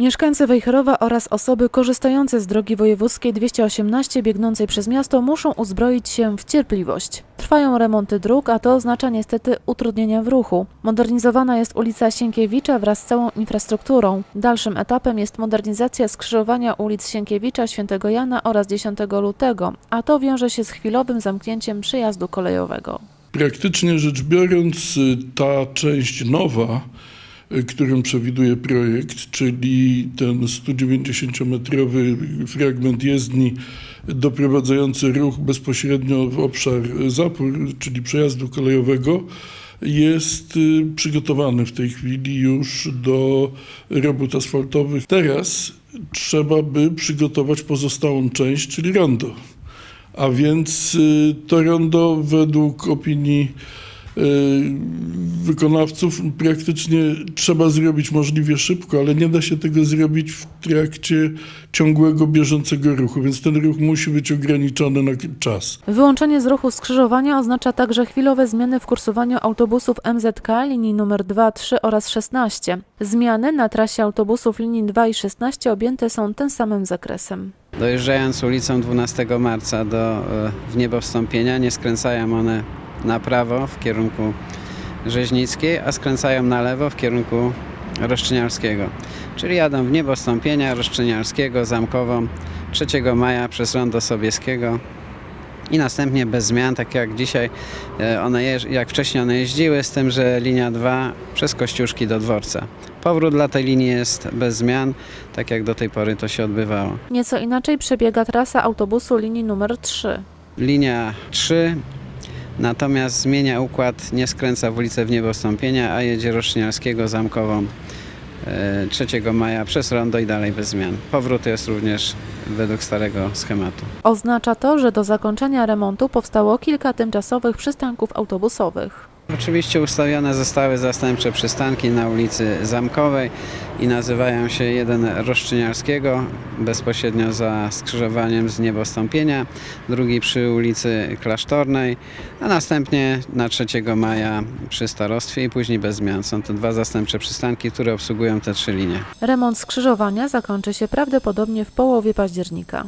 Mieszkańcy Wejherowa oraz osoby korzystające z drogi wojewódzkiej 218 biegnącej przez miasto muszą uzbroić się w cierpliwość. Trwają remonty dróg, a to oznacza niestety utrudnienia w ruchu. Modernizowana jest ulica Sienkiewicza wraz z całą infrastrukturą. Dalszym etapem jest modernizacja skrzyżowania ulic Sienkiewicza, Świętego Jana oraz 10 lutego, a to wiąże się z chwilowym zamknięciem przejazdu kolejowego. Praktycznie rzecz biorąc, y, ta część nowa, którą przewiduje projekt, czyli ten 190-metrowy fragment jezdni doprowadzający ruch bezpośrednio w obszar zapór, czyli przejazdu kolejowego, jest y, przygotowany w tej chwili już do robót asfaltowych. Teraz trzeba by przygotować pozostałą część, czyli rondo. A więc y, to rondo według opinii wykonawców praktycznie trzeba zrobić możliwie szybko, ale nie da się tego zrobić w trakcie ciągłego, bieżącego ruchu, więc ten ruch musi być ograniczony na czas. Wyłączenie z ruchu skrzyżowania oznacza także chwilowe zmiany w kursowaniu autobusów MZK linii nr 2, 3 oraz 16. Zmiany na trasie autobusów linii 2 i 16 objęte są tym samym zakresem. Dojeżdżając ulicą 12 marca do e, w niebo wstąpienia, nie skręcają one na prawo w kierunku Rzeźnickiej, a skręcają na lewo w kierunku Roszczyniarskiego. Czyli jadą w niebo wstąpienia Roszczyniarskiego, Zamkową 3 maja przez Rondo Sobieskiego i następnie bez zmian, tak jak dzisiaj e, one jak wcześniej one jeździły, z tym, że linia 2 przez Kościuszki do dworca. Powrót dla tej linii jest bez zmian, tak jak do tej pory to się odbywało. Nieco inaczej przebiega trasa autobusu linii nr 3. Linia 3 natomiast zmienia układ, nie skręca w ulicę w niebostąpienia, a jedzie Roszczyniarskiego Zamkową e, 3 maja przez rondo i dalej bez zmian. Powrót jest również według starego schematu. Oznacza to, że do zakończenia remontu powstało kilka tymczasowych przystanków autobusowych. Oczywiście ustawione zostały zastępcze przystanki na ulicy Zamkowej i nazywają się jeden Roszczyniarskiego bezpośrednio za skrzyżowaniem z niebostąpienia, drugi przy ulicy Klasztornej, a następnie na 3 maja przy starostwie i później bez zmian. Są to dwa zastępcze przystanki, które obsługują te trzy linie. Remont skrzyżowania zakończy się prawdopodobnie w połowie października.